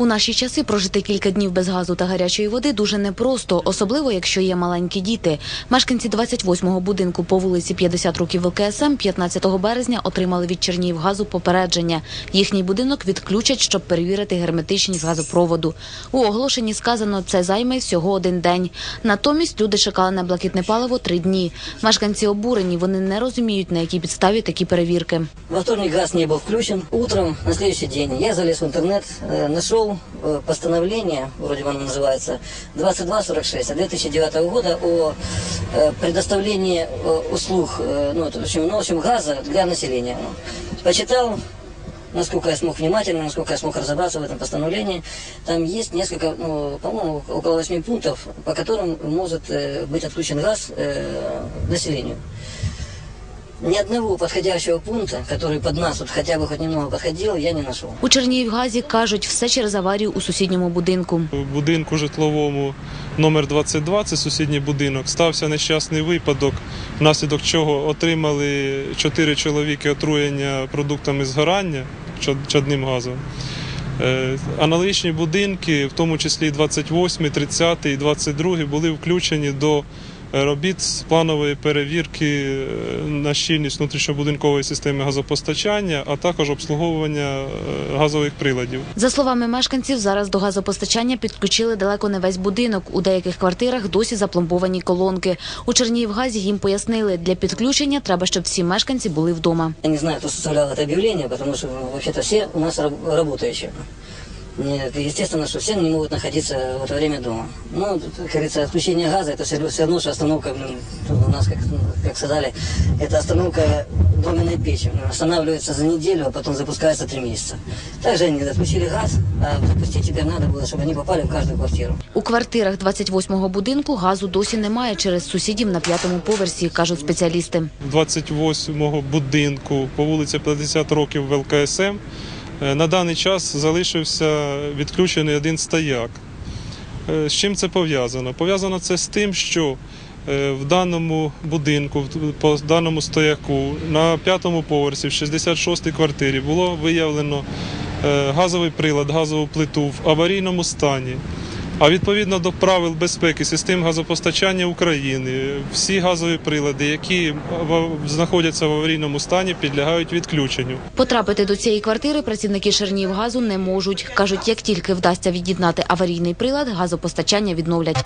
У наші часи прожити кілька днів без газу та гарячої води дуже непросто, особливо якщо є маленькі діти. Мешканці 28-го будинку по вулиці 50 років ВКСМ 15 березня отримали від Чернігівгазу попередження. Їхній будинок відключать, щоб перевірити герметичність газопроводу. У оголошенні сказано, це займе всього один день. Натомість люди чекали на блакитне паливо три дні. Мешканці обурені, вони не розуміють, на якій підставі такі перевірки. Во вторник газ не был включен. Утром на следующий день я залез в интернет, э, нашел э, постановление, вроде бы оно называется, 2246 от 2009 года о э, предоставлении э, услуг, э, ну, это, в общем, ну, в общем, газа для населения. Ну, Почитал, насколько я смог внимательно, насколько я смог разобраться в этом постановлении. Там есть несколько, ну, по-моему, около восьми пунктов, по которым может э, быть отключен газ э, населению. Ни одного подходящего пункта, который под нас вот хотя бы хоть немного подходил, я не нашел. У Чернігівгазі кажуть, все через аварію у сусідньому будинку. В будинку житловому номер 22, це сусідній будинок, стався нещасний випадок, внаслідок чого отримали чотири чоловіки отруєння продуктами згорання чадним газом. Е, Аналогічні будинки, в тому числі 28, 30 і 22, були включені до робіт з планової перевірки е, на щільність внутрішньобудинкової системи газопостачання, а також обслуговування е, газових приладів. За словами мешканців, зараз до газопостачання підключили далеко не весь будинок. У деяких квартирах досі запломбовані колонки. У Чернігівгазі їм пояснили, для підключення треба, щоб всі мешканці були вдома. Я не знаю, кто составлял это объявление, потому что ну, вообще-то у нас. Нет, естественно, что все не могут находиться в это время дома. Ну, тут, как говорится, отключение газа, это все, все равно, что остановка, блин, тут у нас, как, ну, как сказали, это остановка доменной печи. Ну, Останавливается за неделю, а потом запускается три месяца. Также они отключили газ, а запустить теперь надо было, чтобы они попали в каждую квартиру. У квартирах 28-го будинку газу досі немає через сусідів на п'ятому поверсі, кажуть спеціалісти. 28-го будинку по вулиці 50 років в ЛКСМ е, на даний час залишився відключений один стояк. Е, З чим це пов'язано? Пов'язано це з тим, що е, в даному будинку, по даному стояку, на п'ятому поверсі, в 66-й квартирі, було виявлено е, газовий прилад, газову плиту в аварійному стані. А відповідно до правил безпеки систем газопостачання України, всі газові прилади, які знаходяться в аварійному стані, підлягають відключенню. Потрапити до цієї квартири працівники Чернівгазу не можуть. кажуть, як тільки вдасться від'єднати аварійний прилад, газопостачання відновлять.